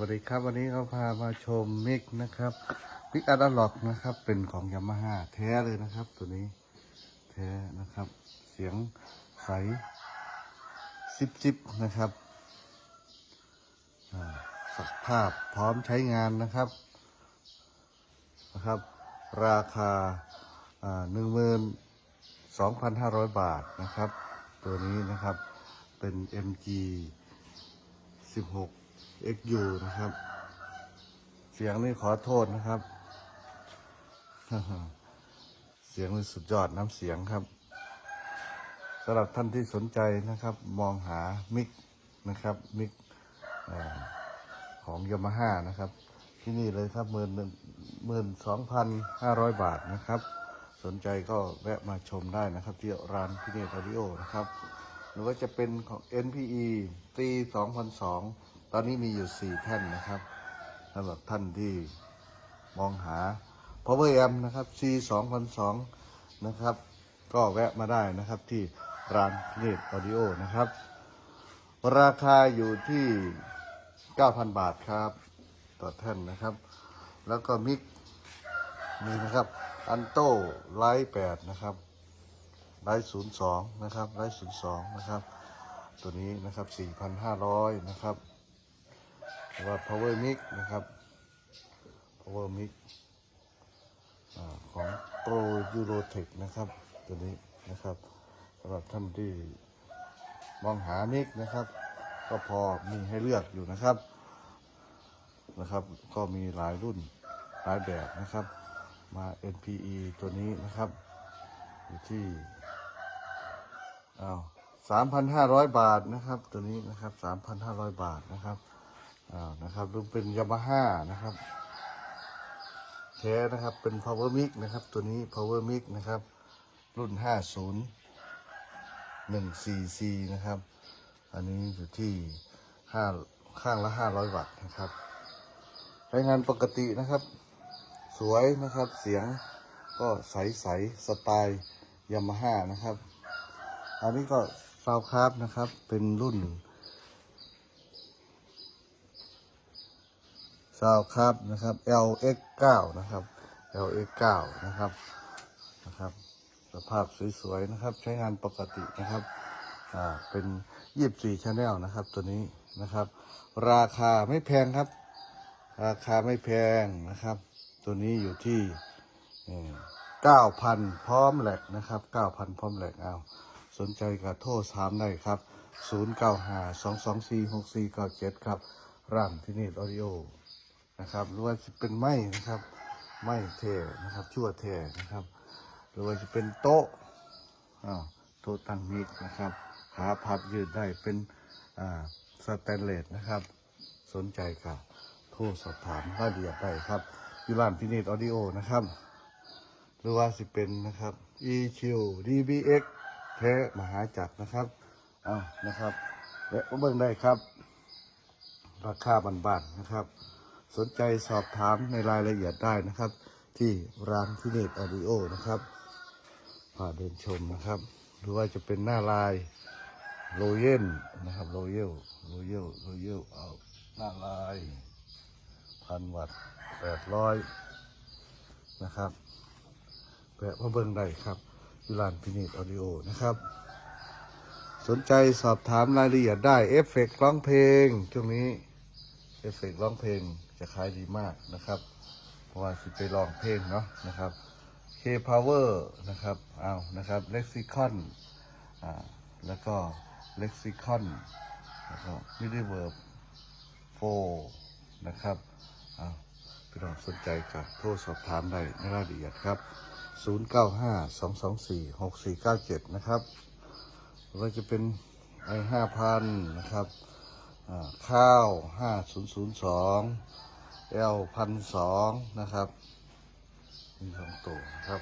วัสดีครับ วันนี้เขาพามาชมมิกนะครับมิกอะดาล็อกนะครับ เป็นของยามาฮ่าแท้เลยนะครับ ตัวนี้แท้นะครับ เสียงใสซิบซิบนะครับอ่าสภาพพร้อมใช้งานนะครับนะครับ ราคาหนึ่งหมื่นสองพันห้าร้อยบาทนะครับ ตัวนี้นะครับเป็น MG 16 XU นะครับ เสียงนี่ขอโทษนะครับ เสียงนี่สุดยอดน้ำเสียงครับสำหรับท่านที่สนใจนะครับ มองหามิกนะครับมิกอของยามาฮ่านะครับ ที่นี่เลยครับหมื่นหมื่นสองพันห้าร้อยบาทนะครับ สนใจก็แวะมาชมได้นะครับ ที่ร้านพิเนตอดิโอนะครับ หรือว่าจะเป็นของ NPE ตี2002 ตอนนี้มีอยู่4แท่นนะครับสำหรับท่านที่มองหา Power Amp นะครับ C 2002นะครับ ก็แวะมาได้นะครับที่ร้านเนตออดิโอนะครับ ราคาอยู่ที่ 9,000 บาทครับ ต่อแท่นนะครับ แล้วก็มิกนี่นะครับอันโต้ไลท์แปดนะครับไลท์ศูนย์สองนะครับไลท์ศูนย์สองนะครับ ตัวนี้นะครับสี่พันห้าร้อยนะครับ วก็ power mic นะครับ power mic อของ pro eurotech นะครับ ตัวนี้นะครับสำหรับท่านที่มองหามิกนะครับ ก็พอมีให้เลือกอยู่นะครับนะครับ ก็มีหลายรุ่นหลายแบบนะครับ มา NPE ตัวนี้นะครับ อยู่ที่อ้าวสามพันห้าร้อยบาทนะครับ ตัวนี้นะครับสามพันห้าร้อยบาทนะครับ อ้านะครับรุ่นเป็นยามาฮ่านะครับแท้นะครับเป็น power mic นะครับ ตัวนี้ power mic นะครับ รุ่นห้าศูนะครับ อันนี้อยู่ที่ห้าข้างละห้าร้อยวัตต์นะครับใช้งานปกตินะครับ สวยนะครับเสียงก็ใสใสสไตล์ยามาฮ่านะครับ อันนี้ก็ซาวคราฟนะครับเป็นรุ่น ซาวคราฟนะครับ LX9 นะครับ LX9 นะครับนะครับ สภาพสวยๆนะครับ ใช้งานปกตินะครับอ่าเป็น24 Channel นะครับตัวนี้นะครับ ราคาไม่แพงครับ ราคาไม่แพงนะครับ ตัวนี้อยู่ที่เก้าพันพร้อมแหลกนะครับเก้าพันพร้อมแหลกเอาสนใจก็โทรถามได้ครับศูนย์เก้าห้าสองสองสี่หกสี่เก้าเจ็ดครับ ร้านที่นี่ออดิโอ นะครับหรือว่าจะเป็นไม้นะครับ ไม้เทนะครับชั่วเทนะครับ หรือว่าจะเป็นโต๊ะโต๊ะตั้งมิกนะครับขาพับยืดได้เป็นสแตนเลสนะครับ สนใจครับโทรสอบถามรายละเอียดได้ครับอยู่ร้านพินิจออดิโอนะครับ หรือว่าสิเป็นนะครับ EQ DBX แท้มหาจักรนะครับเอานะครับและเบิ่งได้ครับ ราคาบันๆนะครับ สนใจสอบถามในรายละเอียดได้นะครับ ที่ร้านพินิจออดิโอนะครับพาเดินชมนะครับ หรือว่าจะเป็นหน้าลายโรเยนนะครับโรเยลโรเยลโรเยลเอาหน้าลายพันวัตต์แปดร้อยนะครับแปะมาเบิ่งได้ครับที่ร้านพินิจออดิโอนะครับ สนใจสอบถามรายละเอียดได้เอฟเฟกต์ร้องเพลงช่วงนี้เอฟเฟกต์ร้องเพลง จะขายดีมากนะครับ เพราะว่าสิไปลองเพลงเนาะนะครับ K Power นะครับเอานะครับ Lexicon อ่าแล้วก็ Lexicon นะครับ m i d i v e r b 4นะครับเอาพี่น้องสนใจกับโทรสอบถามได้ในรายละเอียดครับ 0952246497 นะครับเราจะเป็นไอห้าพันนะครับ ข้าว 5002 L พันสองนะครับมีสองตัวนะครับ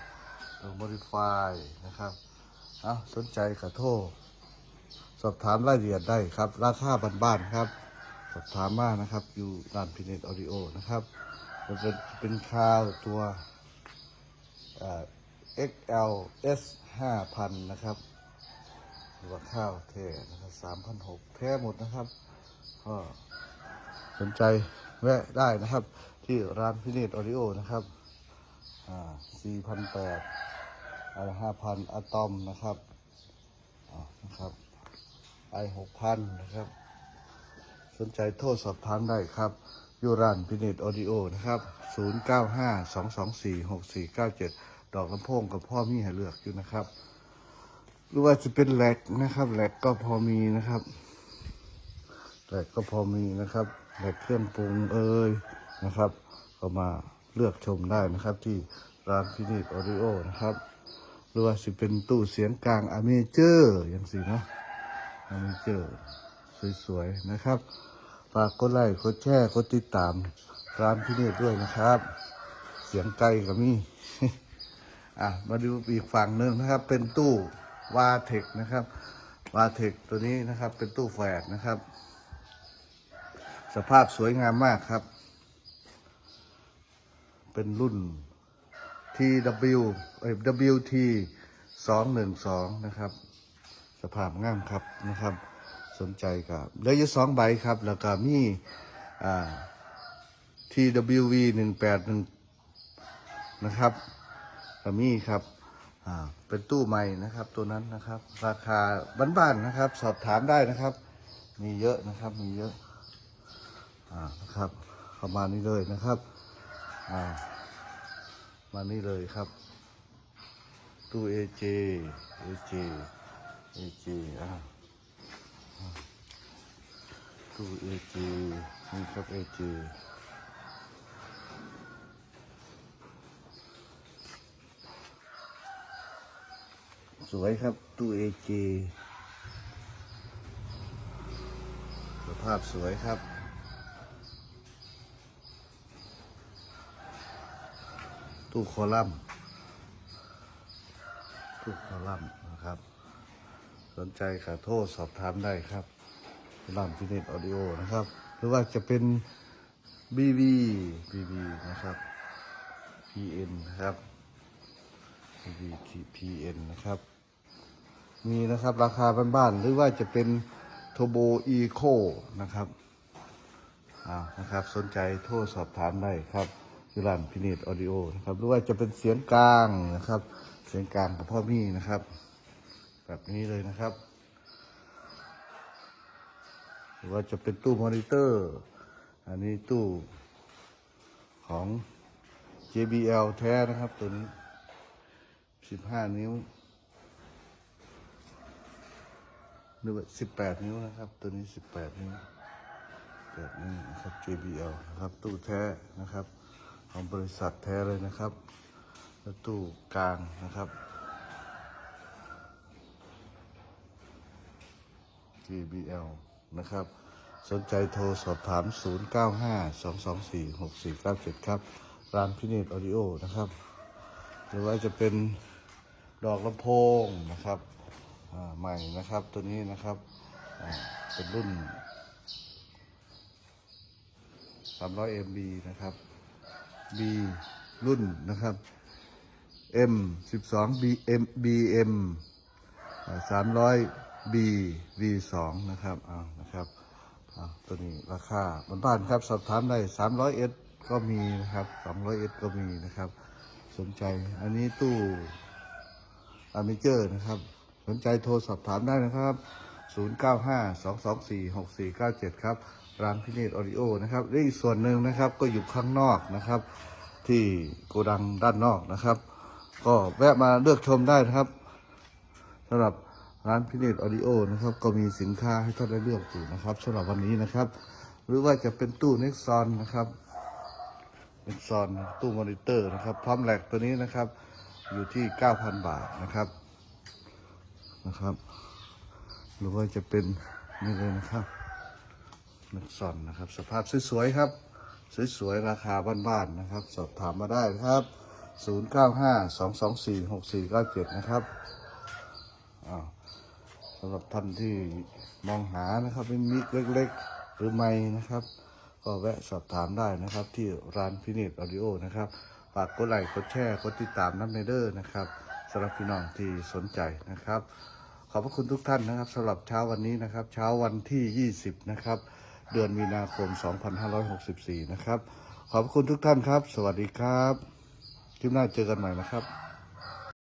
ตัว modify นะครับเอาสนใจขอโทษสอบถามรายละเอียดได้ครับ ราคาบ้านๆครับ สอบถามมานะครับ อยู่ร้านพินิจออริโอนะครับมันเป็นเป็นข้าวตัว XLS ห้าพันนะครับหรือว่าข้าวเทนะครับ3,600แท้หมดนะครับ ก็สนใจ แวะได้นะครับ ที่ร้านพิเนตออริโอนะครับอ่าสี่พันแปดอะไรห้าพันอะตอมนะครับนะครับไอหกพันนะครับ สนใจโทรสอบถามได้ครับอยู่ร้านพิเนตออดิโอนะครับ 0952246497 ดอกลำโพงกับพ่อมีให้เลือกอยู่นะครับ หรือว่าจะเป็นแหลกนะครับแหลกก็พอมีนะครับแหลกก็พอมีนะครับ แหลกเครื่องปรุงเอ่ยนะครับก็มาเลือกชมได้นะครับที่ร้านพินิจออดิโอนะครับหรือว่าจะเป็นตู้เสียงกลางอเมเจอร์อย่างสิเนาะอเมเจอร์สวยๆนะครับฝากกดไลค์กดแชร์กดติดตามร้านพินิจด้วยนะครับ เสียงไกลกับมี่อะมาดูอีกฝั่งหนึ่งนะครับ เป็นตู้วาเทคนะครับวาเทคตัวนี้นะครับ เป็นตู้แฝดนะครับ สภาพสวยงามมากครับ เป็นรุ่น TW เอ้ย WT 212 นะครับ สภาพงามครับนะครับ สนใจกับเหลืออยู่สองใบครับ แล้วก็มีอ่า TWV 181นะครับก็มีครับอ่าเป็นตู้ใหม่นะครับ ตัวนั้นนะครับ ราคาบ้านๆนะครับ สอบถามได้นะครับ มีเยอะนะครับ มีเยอะ อ่านะครับประมาณนี้เลยนะครับอ่ามานี่เลยครับตู้ AJ AJ AJ อ่าอ่าตู้ AJ นี่ครับ AJ สวยครับตู้ AJ สภาพสวยครับ ตู้คอลัมน์ตู้คอลัมน์นะครับ สนใจค่ะโทษสอบถามได้ครับร้านพิเนตออดิโอนะครับ หรือว่าจะเป็น BB BB นะครับ PN นะครับ BB PN นะครับ มีนะครับราคาบ้านๆหรือว่าจะเป็นโทโบอีโคนะครับ อ่า นะครับ สนใจโทรสอบถามได้ครับ ที่ร้านพินิจออดิโอนะครับหรือว่าจะเป็นเสียงกลางนะครับ เสียงกลางกับพ่อมี่นะครับ แบบนี้เลยนะครับ หรือว่าจะเป็นตู้มอนิเตอร์ อันนี้ตู้ของ JBL แท้นะครับตัวนี้ 15 นิ้วหรือว่าสิบแปดนิ้วนะครับ ตัวนี้สิบแปดนิ้วแปดนิ้นะครับ JBL นะครับ ตู้แท้นะครับ ของบริษัทแท้เลยนะครับแล้วตู้กลางนะครับ JBL นะครับ สนใจโทรสอบถาม 0952246497 ครับ ร้านพิเนตออดิโอนะครับ หรือว่าจะเป็นดอกลำโพงนะครับใหม่นะครับตัวนี้นะครับเป็นรุ่น 300 MB นะครับ B รุ่นนะครับ M 12 B M BM 300 B V 2 นะครับอ้านะครับอ้าวตัวนี้ราคาบ้านๆครับ สอบถามได้ 300 S ก็มีนะครับ 200 S ก็มีนะครับ สนใจอันนี้ตู้อาร์มิเจอร์นะครับ สนใจโทรสอบถามได้นะครับ 0952246497 ครับ ร้านพิเนตออดิโอนะครับและอีกส่วนหนึ่งนะครับก็อยู่ข้างนอกนะครับ ที่โกดังด้านนอกนะครับ ก็แวะมาเลือกชมได้นะครับสำหรับร้านพิเนตออดิโอนะครับก็มีสินค้าให้ท่านได้เลือกอยู่นะครับสำหรับวันนี้นะครับ หรือว่าจะเป็นตู้เน็กซอนนะครับเป็นซอนตู้มอนิเตอร์นะครับ พร้อมแหลกตัวนี้นะครับ อยู่ที่ 9,000 บาทนะครับนะครับ หรือว่าจะเป็นนี่เลยนะครับ นักซอนนะครับ สภาพสวยๆครับ สวยๆราคาบ้านๆนะครับ สอบถามมาได้นะครับ 0952246497 นะครับอ้าวสำหรับท่านที่มองหานะครับเป็นมิกเล็กๆ หรือไม่นะครับ ก็แวะสอบถามได้นะครับ ที่ร้านพินิจออดิโอนะครับฝากกดไลค์กดแชร์กดติดตามน้ำเนเดอร์นะครับสำหรับพี่น้องที่สนใจนะครับ ขอบพระคุณทุกท่านนะครับสำหรับเช้าวันนี้นะครับ เช้าวันที่ 20 นะครับ เดือนมีนาคม 2564 นะครับ ขอบคุณทุกท่านครับ สวัสดีครับคลิปหน้าเจอกันใหม่นะครับ